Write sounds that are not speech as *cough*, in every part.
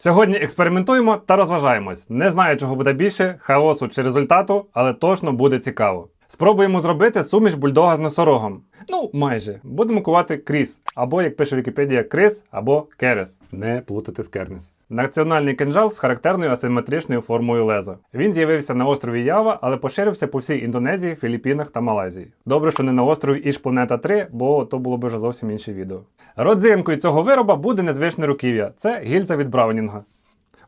Сьогодні експериментуємо та розважаємось. Не знаю, чого буде більше, хаосу чи результату, але точно буде цікаво. Спробуємо зробити суміш бульдога з носорогом. Ну, майже. Будемо кувати кріс, або, як пише Вікіпедія, крис або керес. Не плутати з кернес. Національний кинжал з характерною асиметричною формою леза. Він з'явився на острові Ява, але поширився по всій Індонезії, Філіппінах та Малайзії. Добре, що не на острові Іш Планета 3, бо то було б вже зовсім інше відео. Родзинкою цього вироба буде незвичне руків'я. Це гільза від Браунінга.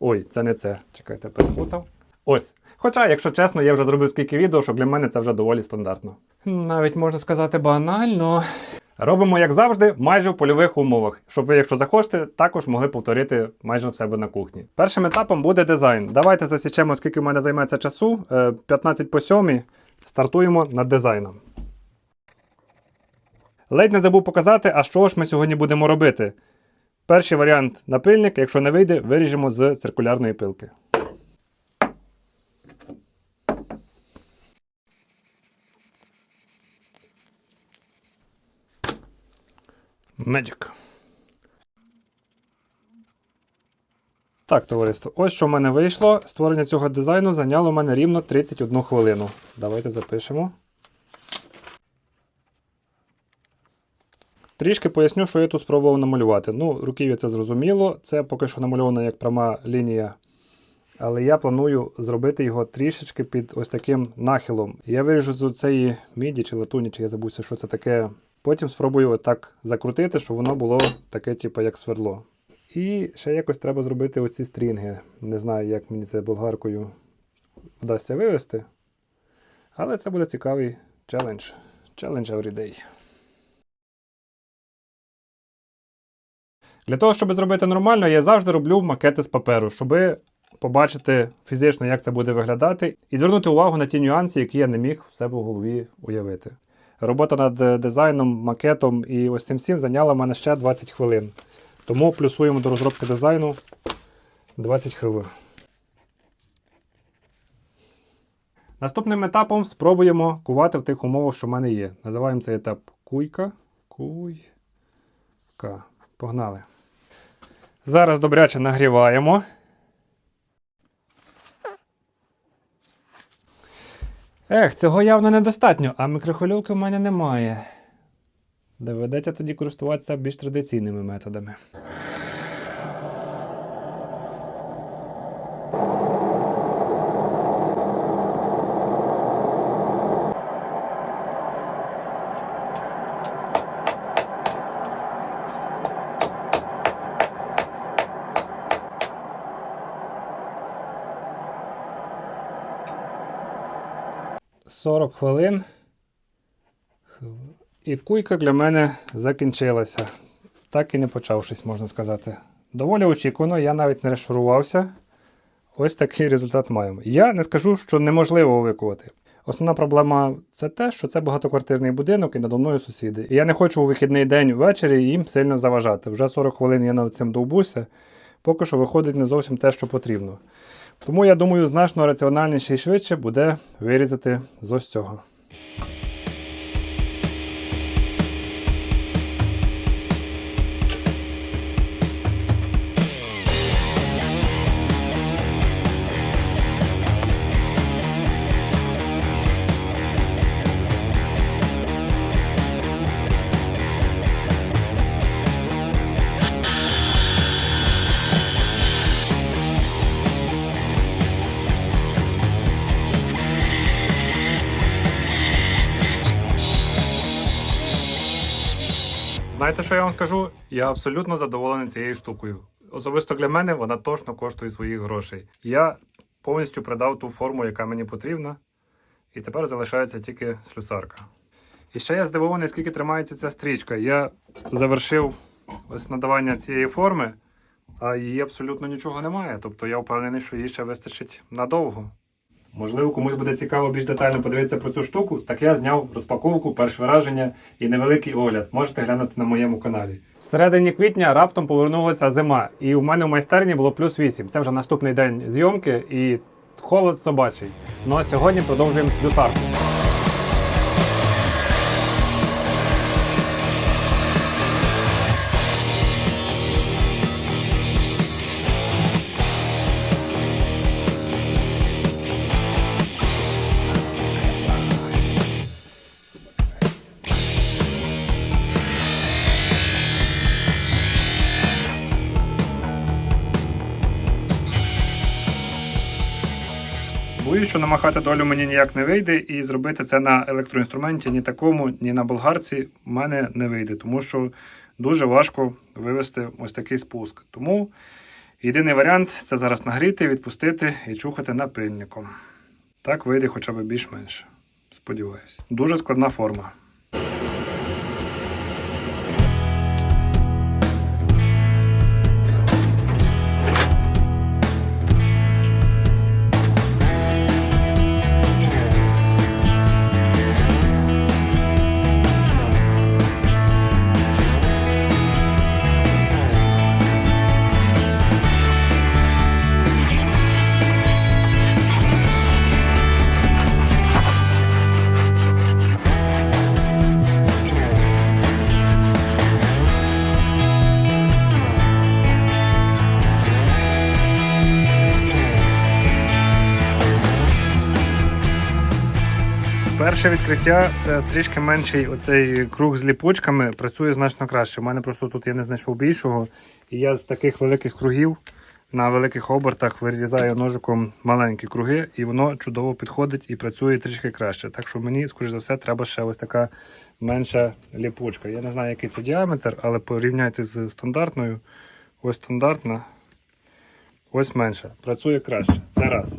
Ой, це не це. Чекайте, перепутав. Ось. Хоча, якщо чесно, я вже зробив скільки відео, що для мене це вже доволі стандартно. Навіть можна сказати банально. Робимо, як завжди, майже в польових умовах, щоб ви, якщо захочете, також могли повторити майже в себе на кухні. Першим етапом буде дизайн. Давайте засічемо, скільки в мене займеться часу. Е, 15 по 7. Стартуємо над дизайном. Ледь не забув показати, а що ж ми сьогодні будемо робити. Перший варіант напильник, якщо не вийде, виріжемо з циркулярної пилки. Magic. Так, товариство, ось що в мене вийшло. Створення цього дизайну зайняло в мене рівно 31 хвилину. Давайте запишемо. Трішки поясню, що я тут спробував намалювати. Ну, руків'я це зрозуміло, це поки що намальована як пряма лінія. Але я планую зробити його трішечки під ось таким нахилом. Я виріжу з цієї міді чи латуні, чи я забувся, що це таке. Потім спробую отак закрутити, щоб воно було таке, типу, як свердло. І ще якось треба зробити ось ці стрінги. Не знаю, як мені це болгаркою вдасться вивести. Але це буде цікавий челендж. Челендж every day. Для того, щоб зробити нормально, я завжди роблю макети з паперу, щоб побачити фізично, як це буде виглядати, і звернути увагу на ті нюанси, які я не міг в себе в голові уявити. Робота над е, дизайном, макетом і ось цим всім зайняла в мене ще 20 хвилин. Тому плюсуємо до розробки дизайну 20 хвилин. Наступним етапом спробуємо кувати в тих умовах, що в мене є. Називаємо цей етап куйка. Куйка. Погнали. Зараз добряче нагріваємо. Ех, цього явно недостатньо, а мікрохвильовки в мене немає. Доведеться тоді користуватися більш традиційними методами. Сорок хвилин. І куйка для мене закінчилася. Так і не почавшись, можна сказати. Доволі очікувано, я навіть не розшарувався. Ось такий результат маємо. Я не скажу, що неможливо викувати. Основна проблема це те, що це багатоквартирний будинок і надо мною сусіди. І я не хочу у вихідний день ввечері їм сильно заважати. Вже 40 хвилин я над цим довбуся. Поки що виходить не зовсім те, що потрібно. Тому я думаю, значно раціональніше і швидше буде вирізати з ось цього. Знаєте, що я вам скажу? Я абсолютно задоволений цією штукою. Особисто для мене вона точно коштує своїх грошей. Я повністю придав ту форму, яка мені потрібна, і тепер залишається тільки слюсарка. І ще я здивований, скільки тримається ця стрічка. Я завершив ось надавання цієї форми, а її абсолютно нічого немає. Тобто я впевнений, що її ще вистачить надовго. Можливо, комусь буде цікаво більш детально подивитися про цю штуку, так я зняв розпаковку, перше враження і невеликий огляд. Можете глянути на моєму каналі. В середині квітня раптом повернулася зима, і у мене в майстерні було плюс 8. Це вже наступний день зйомки і холод собачий. Ну а сьогодні продовжуємо слюсарку. Боюсь, що намахати долю мені ніяк не вийде, і зробити це на електроінструменті ні такому, ні на болгарці в мене не вийде, тому що дуже важко вивести ось такий спуск. Тому єдиний варіант це зараз нагріти, відпустити і чухати напильником. Так вийде хоча б більш-менш. Сподіваюсь. Дуже складна форма. Перше відкриття це трішки менший оцей круг з ліпучками. Працює значно краще. У мене просто тут я не знайшов більшого. І я з таких великих кругів на великих обертах вирізаю ножиком маленькі круги, і воно чудово підходить і працює трішки краще. Так що мені, скоріш за все, треба ще ось така менша ліпучка. Я не знаю, який це діаметр, але порівняйте з стандартною. Ось стандартна, ось менша. Працює краще. Це раз.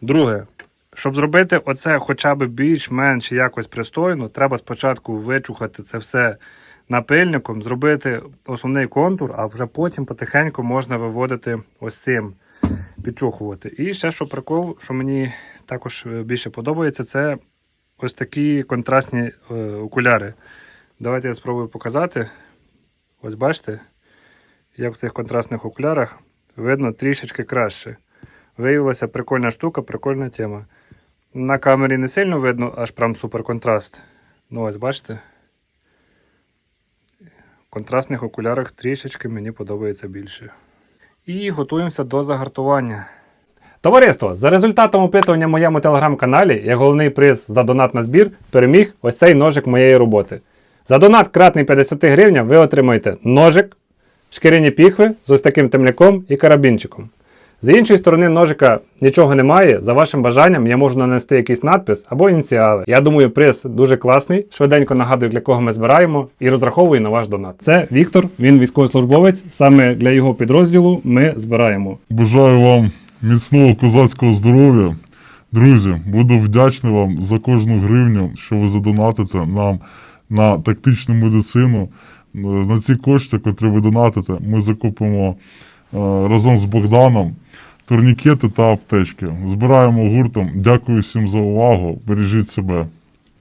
Друге, щоб зробити оце хоча б більш-менш якось пристойно, треба спочатку вичухати це все напильником, зробити основний контур, а вже потім потихеньку можна виводити ось цим, підчухувати. І ще що прикол, що мені також е, більше подобається, це ось такі контрастні е, окуляри. Давайте я спробую показати. Ось бачите, як в цих контрастних окулярах видно трішечки краще. Виявилася прикольна штука, прикольна тема. На камері не сильно видно, аж прям супер контраст. Ну ось бачите. В контрастних окулярах трішечки мені подобається більше. І готуємося до загартування. Товариство, за результатом опитування в моєму телеграм-каналі, як головний приз за донат на збір, переміг ось цей ножик моєї роботи. За донат кратний 50 гривень ви отримаєте ножик, шкіряні піхви з ось таким темляком і карабінчиком. З іншої сторони ножика нічого немає. За вашим бажанням я можу нанести якийсь надпис або ініціали. Я думаю, приз дуже класний. Швиденько нагадую, для кого ми збираємо, і розраховую на ваш донат. Це Віктор, він військовослужбовець. Саме для його підрозділу ми збираємо. Бажаю вам міцного козацького здоров'я. Друзі, буду вдячний вам за кожну гривню, що ви задонатите нам на тактичну медицину. Е, На ці кошти, котрі ви донатите, ми закупимо разом з Богданом турнікети та аптечки. Збираємо гуртом. Дякую всім за увагу. Бережіть себе.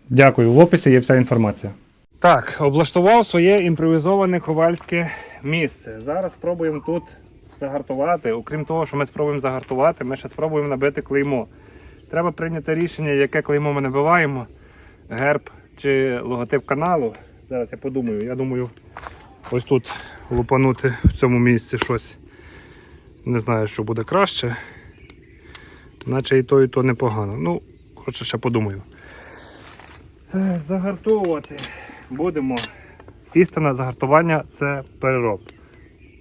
Дякую. В описі є вся інформація. Так, облаштував своє імпровізоване ковальське місце. Зараз спробуємо тут загартувати. Окрім того, що ми спробуємо загартувати, ми ще спробуємо набити клеймо. Треба прийняти рішення, яке клеймо ми набиваємо. Герб чи логотип каналу. Зараз я подумаю. Я думаю, ось тут лупанути в цьому місці щось. Не знаю, що буде краще. Наче і то, і то непогано. Ну, коротше, ще подумаю. Е, Загартовувати будемо. Істинне загартування це перероб.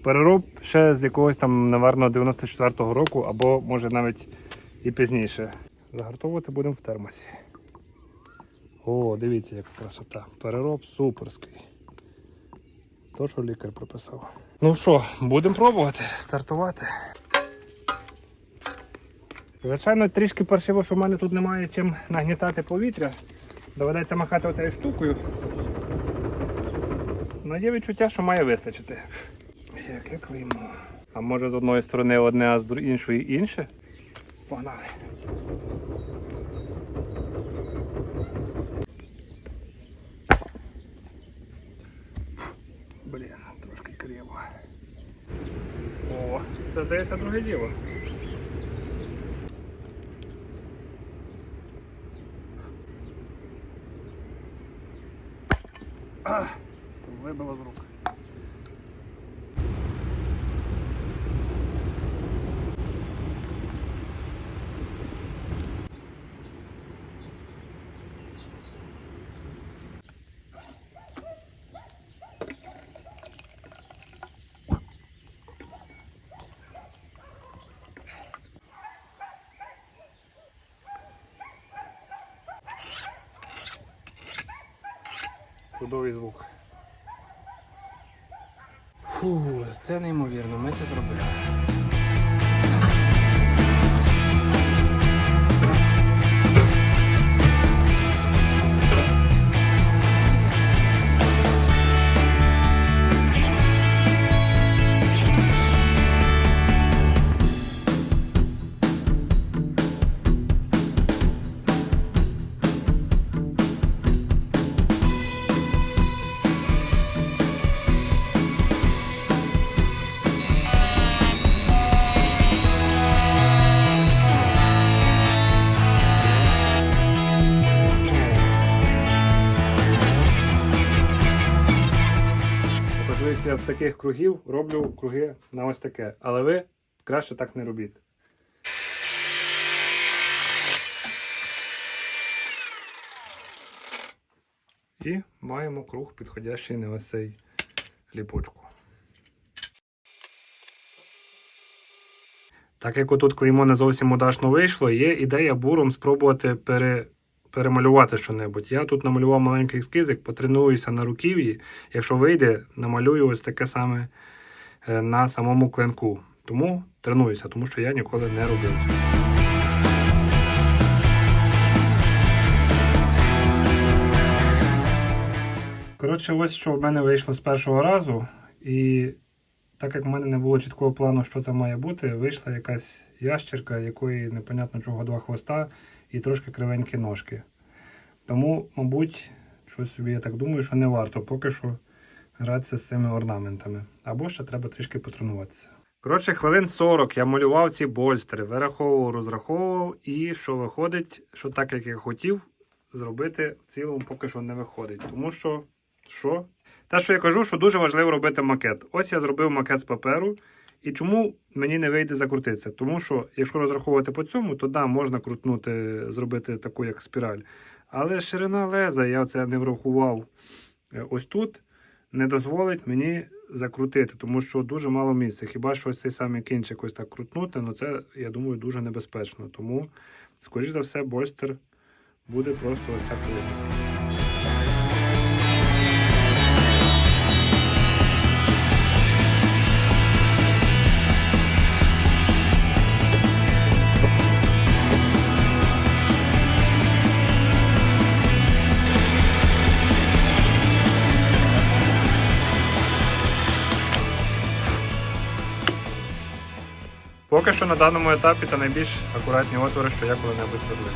Перероб ще з якогось там, напевно, 94-го року, або може навіть і пізніше. Загартовувати будемо в термосі. О, дивіться, яка красота. Перероб суперський. То, що лікар прописав. Ну що, будемо пробувати, стартувати. Звичайно, трішки паршиво, що в мене тут немає чим нагнітати повітря. Доведеться махати оцею штукою. Ну, є відчуття, що має вистачити. Яке клеймо. А може з одної сторони одне, а з іншої інше? Погнали. Блін, трошки криво. О, це здається друге діло. Чудовий звук. Фу, це неймовірно, ми це зробили. Я з таких кругів роблю круги на ось таке. Але ви краще так не робіть. І маємо круг, підходящий на ось цей ліпочку. Так як отут клеймо не зовсім удачно вийшло, є ідея буром спробувати пере, перемалювати що-небудь. Я тут намалював маленький ескізик, потренуюся на руків'ї. Якщо вийде, намалюю ось таке саме е, на самому клинку. Тому тренуюся, тому що я ніколи не робив цього. Коротше, ось що в мене вийшло з першого разу. І так як в мене не було чіткого плану, що це має бути, вийшла якась ящерка, якої непонятно чого два хвоста і трошки кривенькі ножки. Тому, мабуть, щось собі я так думаю, що не варто поки що гратися з цими орнаментами. Або ще треба трішки потренуватися. Коротше, хвилин 40 я малював ці больстери, вираховував, розраховував, і що виходить, що так як я хотів, зробити в цілому поки що не виходить. Тому що, що? Те, що я кажу, що дуже важливо робити макет. Ось я зробив макет з паперу. І чому мені не вийде закрутитися? Тому що, якщо розраховувати по цьому, то да, можна крутнути, зробити таку як спіраль. Але ширина леза, я це не врахував е, ось тут, не дозволить мені закрутити, тому що дуже мало місця. Хіба що ось цей самий кінчик ось так крутнути, ну це, я думаю, дуже небезпечно. Тому, скоріш за все, больстер буде просто ось так видно. Поки що на даному етапі це найбільш акуратні отвори, що я коли-небудь сверлив.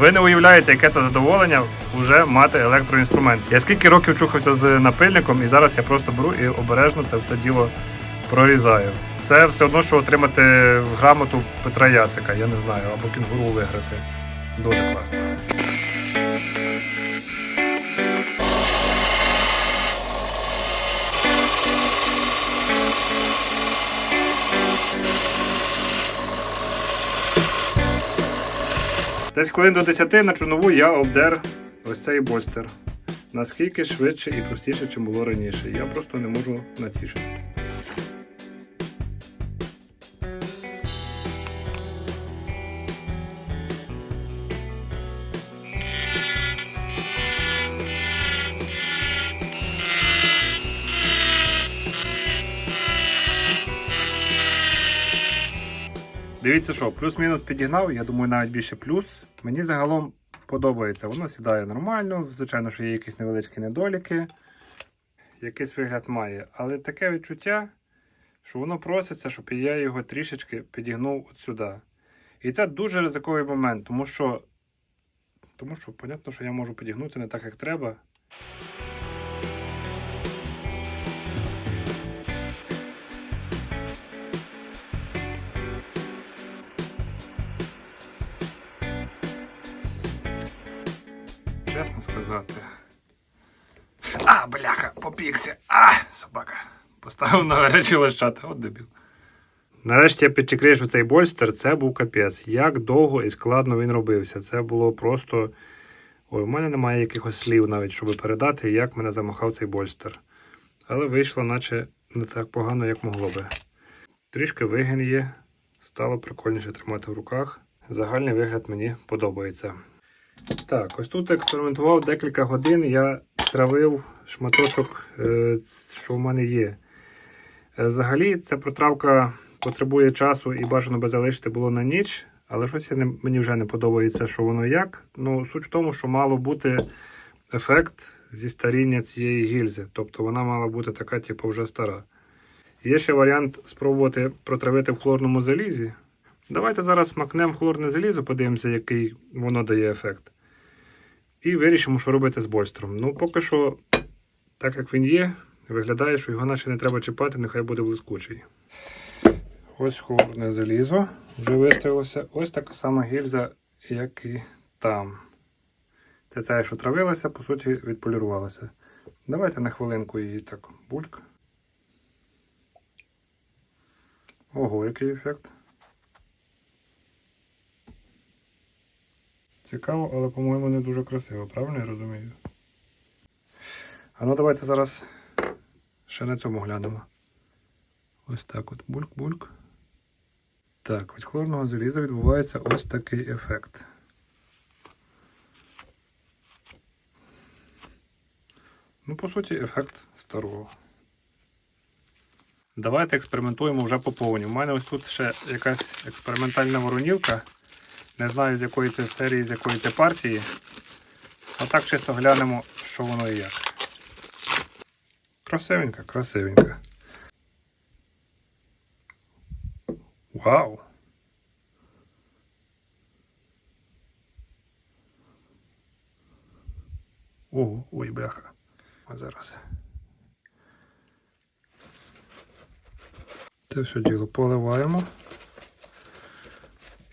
Ви не уявляєте, яке це задоволення вже мати електроінструмент. Я скільки років чухався з напильником, і зараз я просто беру і обережно це все діло прорізаю. Це все одно, що отримати грамоту Петра Яцика, я не знаю, або кінгуру виграти. Дуже класно. Десь хвилин до 10 на чорнову я обдер ось цей больстер. Наскільки швидше і простіше, ніж було раніше. Я просто не можу натішитися. Дивіться, що, плюс-мінус підігнав, я думаю, навіть більше плюс. Мені загалом подобається. Воно сідає нормально. Звичайно, що є якісь невеличкі недоліки. Якийсь вигляд має. Але таке відчуття, що воно проситься, щоб я його трішечки підігнув от сюди. І це дуже ризиковий момент, тому що, тому що, понятно, що я можу підігнути не так, як треба. Чесно сказати. А, бляха, попікся. А, собака. Поставив на гарячі лещата, от дебіл. Нарешті я підчекрішу цей больстер, це був капець. Як довго і складно він робився. Це було просто. Ой, у мене немає якихось слів навіть, щоб передати, як мене замахав цей больстер. Але вийшло, наче не так погано, як могло би. Трішки вигін є, стало прикольніше тримати в руках. Загальний вигляд мені подобається. Так, ось тут експериментував декілька годин. Я травив шматочок, е, що в мене є. Е, Взагалі, ця протравка потребує часу і бажано би залишити було на ніч, але щось мені вже не подобається, що воно як. Ну, суть в тому, що мало бути ефект зі старіння цієї гільзи. Тобто вона мала бути така, типу, вже стара. Є ще варіант спробувати протравити в хлорному залізі. Давайте зараз макнемо хлорне залізо, подивимося, який воно дає ефект. І вирішимо, що робити з больстером. Ну, поки що, так як він є, виглядає, що його наче не треба чіпати, нехай буде блискучий. Ось хлорне залізо вже виставилося. Ось така сама гільза, як і там. Це ця, що травилася, по суті, відполірувалася. Давайте на хвилинку її так бульк. Ого, який ефект. Цікаво, але, по-моєму, не дуже красиво, правильно я розумію? А ну давайте зараз ще на цьому глянемо. Ось так от бульк-бульк. Так, від хлорного заліза відбувається ось такий ефект. Ну, по суті, ефект старого. Давайте експериментуємо вже по повні. У мене ось тут ще якась експериментальна воронілка. Не знаю, з якої це серії, з якої це партії. Отак чисто глянемо, що воно і як. Красивенька, красивенька. Вау! Ого, ой, бляха. А зараз. Це все діло поливаємо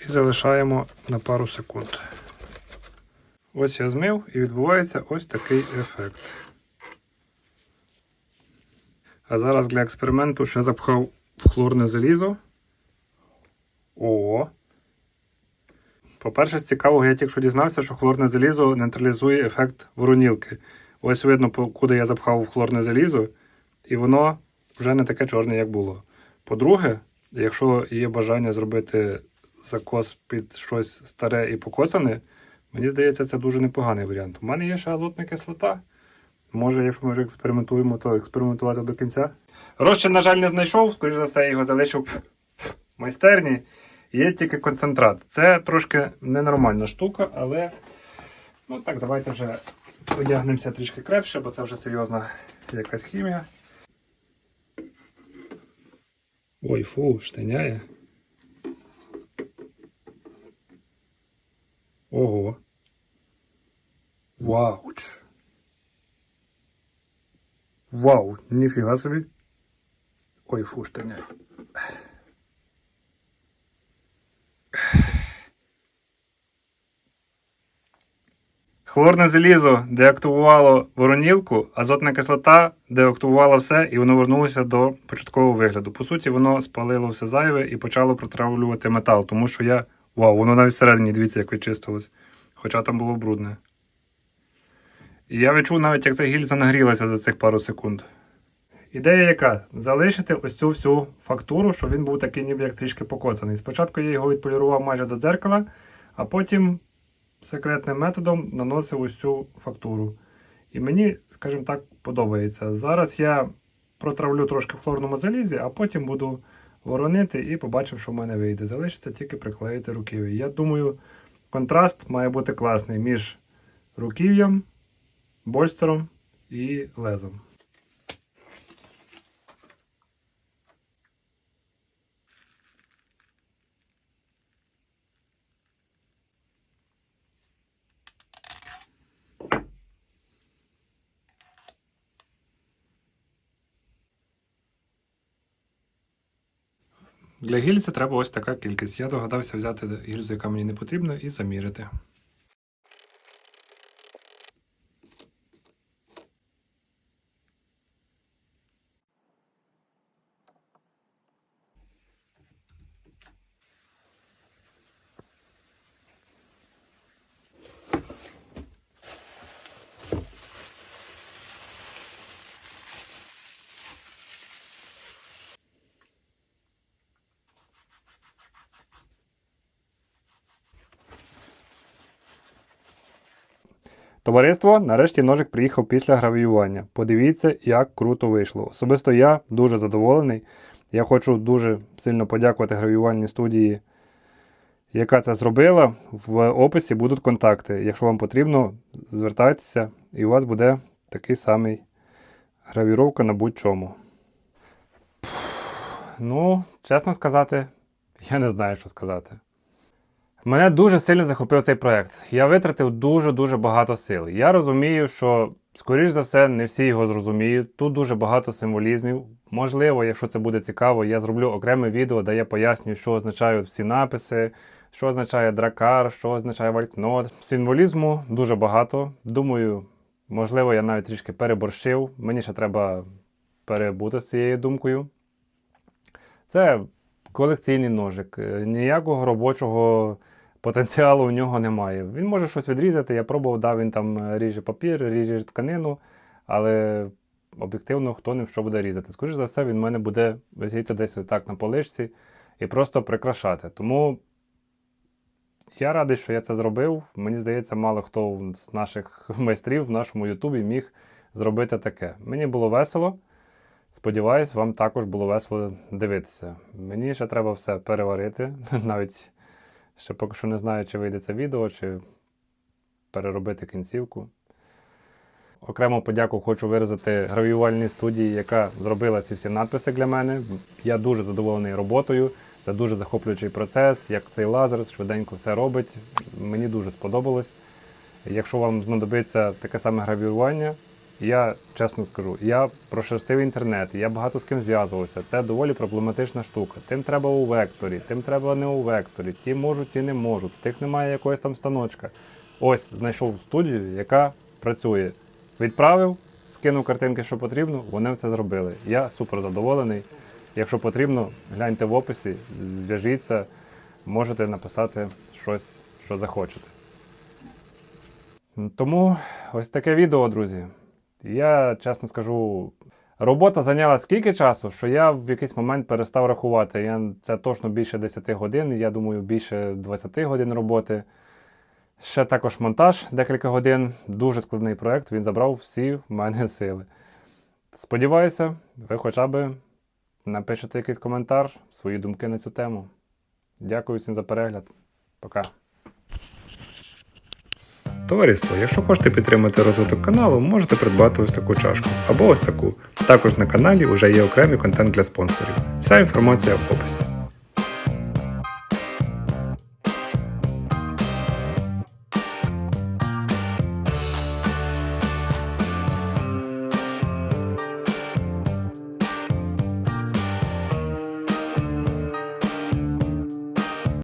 і залишаємо на пару секунд. Ось я змив і відбувається ось такий ефект. А зараз для експерименту ще запхав в хлорне залізо. О. По-перше, з цікавого, я тільки що дізнався, що хлорне залізо нейтралізує ефект воронілки. Ось видно, куди я запхав в хлорне залізо, і воно вже не таке чорне, як було. По-друге, якщо є бажання зробити закос під щось старе і покоцане, мені здається, це дуже непоганий варіант. У мене є ще азотна кислота. Може, якщо ми вже експериментуємо, то експериментувати до кінця. Розчин, на жаль, не знайшов, скоріш за все, його залишив в майстерні. Є тільки концентрат. Це трошки ненормальна штука, але ну так, давайте вже одягнемося трішки крепше, бо це вже серйозна якась хімія. Ой, фу, штиняє. Ого. Вауч. Вау, ніфіга собі. Ой, фу, штиняє. Хлорне залізо деактивувало воронілку, азотна кислота деактивувала все і воно вернулося до початкового вигляду. По суті, воно спалило все зайве і почало протравлювати метал, тому що я. Вау, воно навіть всередині, дивіться, як відчистилось. Хоча там було брудне. І я відчув навіть, як ця гільза нагрілася за цих пару секунд. Ідея яка? Залишити ось цю всю фактуру, щоб він був такий ніби як трішки покоцаний. Спочатку я його відполірував майже до дзеркала, а потім секретним методом наносив ось цю фактуру. І мені, скажімо так, подобається. Зараз я протравлю трошки в хлорному залізі, а потім буду воронити і побачимо, що в мене вийде. Залишиться тільки приклеїти руків'я. Я думаю, контраст має бути класний між руків'ям, больстером і лезом. Для гільзи треба ось така кількість. Я догадався взяти гільзу, яка мені не потрібна, і заміряти. Товариство, нарешті ножик приїхав після гравіювання. Подивіться, як круто вийшло. Особисто я дуже задоволений. Я хочу дуже сильно подякувати гравіювальній студії, яка це зробила. В описі будуть контакти. Якщо вам потрібно, звертайтеся, і у вас буде такий самий гравіровка на будь-чому. Ну, чесно сказати, я не знаю, що сказати. Мене дуже сильно захопив цей проект. Я витратив дуже-дуже багато сил. Я розумію, що, скоріш за все, не всі його зрозуміють. Тут дуже багато символізмів. Можливо, якщо це буде цікаво, я зроблю окреме відео, де я пояснюю, що означають всі написи, що означає дракар, що означає валькнот. Символізму дуже багато. Думаю, можливо, я навіть трішки переборщив. Мені ще треба перебути з цією думкою. Це колекційний ножик. Е, Ніякого робочого потенціалу у нього немає. Він може щось відрізати. Я пробував, да, він там е, ріже папір, ріже тканину, але об'єктивно хто ним що буде різати. Скоріше за все, він в мене буде висіти десь так на поличці і просто прикрашати. Тому я радий, що я це зробив. Мені здається, мало хто з наших *laughs* майстрів в нашому Ютубі міг зробити таке. Мені було весело. Сподіваюсь, вам також було весело дивитися. Мені ще треба все переварити. *laughs* Навіть ще поки що не знаю, чи вийде це відео, чи переробити кінцівку. Окрему подяку хочу виразити гравіювальній студії, яка зробила ці всі надписи для мене. Я дуже задоволений роботою. Це дуже захоплюючий процес, як цей лазер швиденько все робить. Мені дуже сподобалось. Якщо вам знадобиться таке саме гравіювання, я чесно скажу, я прошерстив інтернет, я багато з ким зв'язувався. Це доволі проблематична штука. Тим треба у векторі, тим треба не у векторі, ті можуть, ті не можуть, тих немає якогось там станочка. Ось знайшов студію, яка працює. Відправив, скинув картинки, що потрібно, вони все зробили. Я супер задоволений. Якщо потрібно, гляньте в описі, зв'яжіться, можете написати щось, що захочете. Тому ось таке відео, друзі. Я чесно скажу, робота зайняла скільки часу, що я в якийсь момент перестав рахувати. Я, це точно більше 10 годин, я думаю, більше 20 годин роботи. Ще також монтаж декілька годин. Дуже складний проект, він забрав всі в мене *laughs* сили. Сподіваюся, ви хоча б напишете якийсь коментар, свої думки на цю тему. Дякую всім за перегляд. Пока. Товариство, якщо хочете підтримати розвиток каналу, можете придбати ось таку чашку або ось таку. Також на каналі вже є окремий контент для спонсорів. Вся інформація в описі.